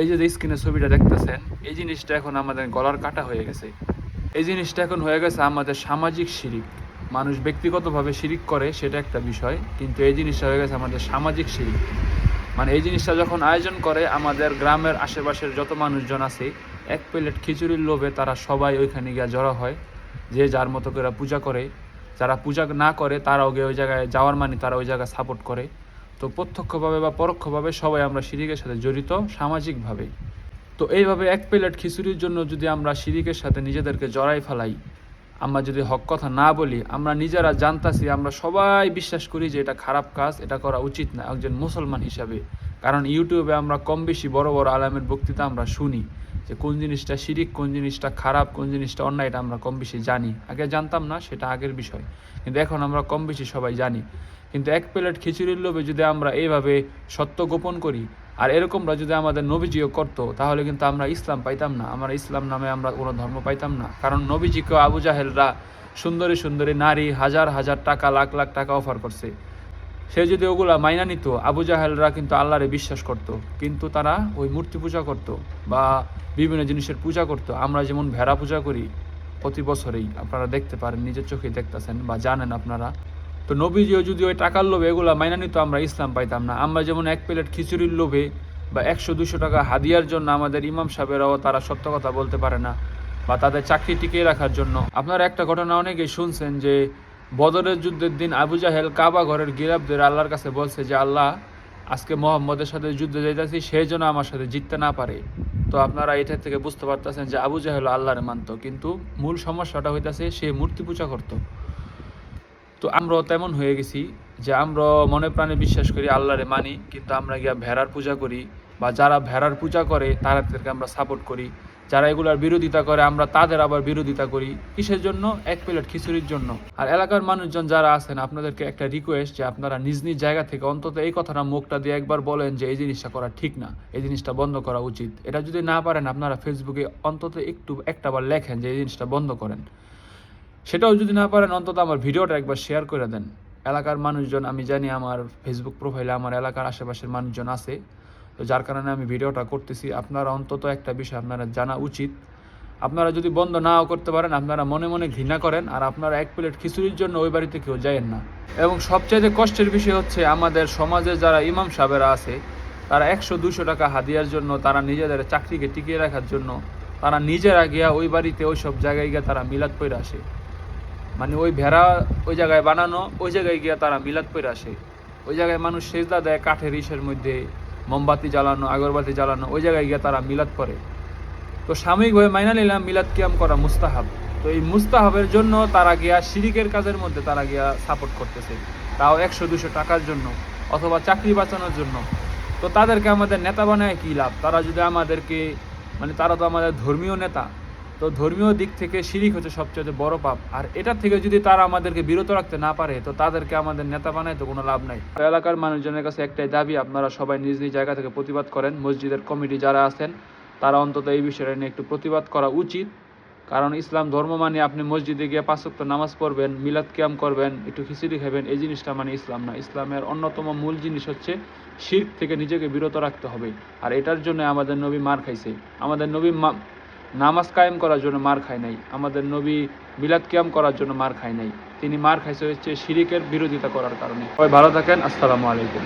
এই যে স্ক্রিনের ছবিটা দেখতেছেন, এই জিনিসটা এখন আমাদের গলার কাটা হয়ে গেছে। এই জিনিসটা এখন হয়ে গেছে আমাদের সামাজিক শিরিক। মানুষ ব্যক্তিগতভাবে শিরিক করে, সেটা একটা বিষয়, কিন্তু এই জিনিসটা হয়ে গেছে আমাদের সামাজিক শিরিক। মানে এই জিনিসটা যখন আয়োজন করে, আমাদের গ্রামের আশেপাশের যত মানুষজন আছে, এক প্লেট খিচুড়ির লোভে তারা সবাই ওইখানে গিয়ে জড়ো হয়। যে যার মতো করে পূজা করে, যারা পূজা না করে, তারাও গিয়ে ওই জায়গায় যাওয়ার মানে তারা ওই জায়গায় সাপোর্ট করে। তো প্রত্যক্ষভাবে বা পরোক্ষভাবে সবাই আমরা শিরিকের সাথে জড়িত সামাজিকভাবে। তো এইভাবে এক প্লেট খিচুড়ির জন্য যদি আমরা শিরিকের সাথে নিজেদেরকে জড়াই ফেলাই, আমরা যদি হক কথা না বলি, আমরা নিজেরা জানতাছি, আমরা সবাই বিশ্বাস করি যে এটা খারাপ কাজ, এটা করা উচিত না একজন মুসলমান হিসাবে। কারণ ইউটিউবে আমরা কম বেশি বড় বড় আলামের বক্তৃতা আমরা শুনি যে কোন জিনিসটা শিরিক, কোন জিনিসটা খারাপ, কোন জিনিসটা অন্যায় এটা আমরা কম বেশি জানি। আগে জানতাম না, সেটা আগের বিষয়। কিন্তু এখন আমরা কম বেশি সবাই জানি। কিন্তু এক প্লেট খিচুড়ির লোভে যদি আমরা এইভাবে সত্য গোপন করি, আর এরকমরা যদি আমাদের নবীজিও করতো, তাহলে কিন্তু আমরা ইসলাম পাইতাম না। আমরা ইসলাম নামে আমরা কোনো ধর্ম পাইতাম না। কারণ নবীজিকেও আবু জাহেলরা সুন্দরী সুন্দরী নারী হাজার হাজার টাকা, লাখ লাখ টাকা অফার করছে। সে যদি ওগুলা মাইনা নিত। আবু জাহেলরা কিন্তু আল্লাহরে বিশ্বাস করত। কিন্তু তারা ওই মূর্তি পূজা করত বা বিভিন্ন জিনিসের পূজা করত। আমরা যেমন ভেড়া পূজা করি প্রতি বছরেই। আপনারা দেখতে পারেন, নিজের চোখে দেখতেছেন বা জানেন আপনারা। তো নবীজিও যদি ওই টাকার লোভে এগুলা মাইনা নিত, আমরা ইসলাম পাইতাম না। আমরা যেমন এক প্লেট খিচুড়ির লোভে বা একশো, দুশো টাকা হাদিয়ার জন্য আমাদের ইমাম সাহেবেরাও তারা সত্য কথা বলতে পারে না বা তাদের চাকরি টিকিয়ে রাখার জন্য। আপনারা একটা ঘটনা অনেকেই শুনছেন যে বদরের যুদ্ধের দিন আবু জাহেল কাবা ঘরের গিরাবদের আল্লাহর কাছে বলছে যে, আল্লাহ, আজকে মোহাম্মদের সাথে যুদ্ধে যাইতেছি সেই জন্য আমার সাথে জিততে না পারে। তো আপনারা এটা থেকে বুঝতে পারতেছেন যে, আবু জাহেল আল্লাহরে মানত। কিন্তু মূল সমস্যাটা হইতাছে, সে মূর্তি পূজা করতো। তো আমরাও তেমন হয়ে গেছি যে আমরা মনে প্রাণে বিশ্বাস করি, আল্লাহরে মানি। কিন্তু আমরা গিয়া ভেড়ার পূজা করি বা যারা ভেড়ার পূজা করে, তাদেরকে আমরা সাপোর্ট করি। যারা এগুলার বিরোধিতা করে, আমরা তাদের আবার বিরোধিতা করি। কিসের জন্য? এক প্লেট খিচুড়ির জন্য। আর এলাকার মানুষজন যারা আছেন, আপনাদেরকে একটা রিকোয়েস্ট যে আপনারা নিজ নিজ জায়গা থেকে অন্তত এই কথাটা মুখটা দিয়ে একবার বলেন যে এই জিনিসটা করা ঠিক না, এই জিনিসটা বন্ধ করা উচিত। এটা যদি না পারেন, আপনারা ফেসবুকে অন্তত একটু একটা বার লেখেন যে এই জিনিসটা বন্ধ করেন। সেটাও যদি না পারেন, অন্তত আমার ভিডিওটা একবার শেয়ার করে দেন। এলাকার মানুষজন, আমি জানি আমার ফেসবুক প্রোফাইলে আমার এলাকার আশেপাশের মানুষজন আছে। তো যার কারণে আমি ভিডিওটা করতেছি। আপনারা অন্তত একটা বিষয় আপনারা জানা উচিত। আপনারা যদি বন্ধ নাও করতে পারেন, আপনারা মনে মনে ঘৃণা করেন, আর আপনারা এক প্লেট খিচুড়ির জন্য ওই বাড়িতে কেউ যায়েন না। এবং সবচাইতে কষ্টের বিষয় হচ্ছে, আমাদের সমাজে যারা ইমাম সাহেবেরা আছে, তারা একশো দুশো টাকা হাদিয়ার জন্য তারা নিজেদের চাকরিকে টিকিয়ে রাখার জন্য তারা নিজেরা গিয়া ওই বাড়িতে ওই সব জায়গায় গিয়ে তারা মিলাদ পইরা আসে। মানে ওই ভেড়া ওই জায়গায় বানানো, ওই জায়গায় গিয়ে তারা মিলাদ পইরা আসে। ওই জায়গায় মানুষ সেজদা দেয় কাঠের ইসের মধ্যে মোমবাতি জ্বালানো, আগরবাতি জ্বালানো, ওই জায়গায় গিয়ে তারা মিলাদ করে। তো সাময়িকভাবে মাইনা নিলাম, মিলাদ কিয়াম করা মুস্তাহাব। তো এই মুস্তাহাবের জন্য তারা গিয়া শিরিকের কাজের মধ্যে তারা গিয়া সাপোর্ট করতেছে। তাও একশো, দুশো টাকার জন্য, অথবা চাকরি বাঁচানোর জন্য। তো তাদেরকে আমাদের নেতা বানায় কী লাভ? তারা যদি আমাদেরকে মানে তারা তো আমাদের ধর্মীয় নেতা তো ধর্মীয় দিক থেকে শিরিক হচ্ছে সবচেয়ে বড় পাপ। আর এটা থেকে যদি তারা আমাদেরকে বিরত রাখতে না পারে, তো তাদেরকে আমাদের নেতা বানায় তো কোনো লাভ নাই। এলাকার মানুষজনের কাছে একটাই দাবি, আপনারা সবাই নিজ নিজ জায়গা থেকে প্রতিবাদ করেন। মসজিদের কমিটি যারা আছেন, তারা অন্তত এই বিষয়টা নিয়ে একটু প্রতিবাদ করা উচিত। কারণ ইসলাম ধর্ম মানে আপনি মসজিদে গিয়ে পাঁচক্ত নামাজ পড়বেন, মিলাদ কিয়াম করবেন, একটু খিচুড়ি খাবেন, এই জিনিসটা মানে ইসলাম না। ইসলামের অন্যতম মূল জিনিস হচ্ছে শির্ক থেকে নিজেকে বিরত রাখতে হবে। আর এটার জন্য আমাদের নবী মার খাইছে। আমাদের নবী নামাজ কায়েম করার জন্য মার খায় নাই। আমাদের নবী বিলাত ক্যাম করার জন্য মার খায় নাই। তিনি মার খাইছে হচ্ছে শিরিকের বিরোধিতা করার কারণে। ভালো থাকেন, আসসালামু আলাইকুম।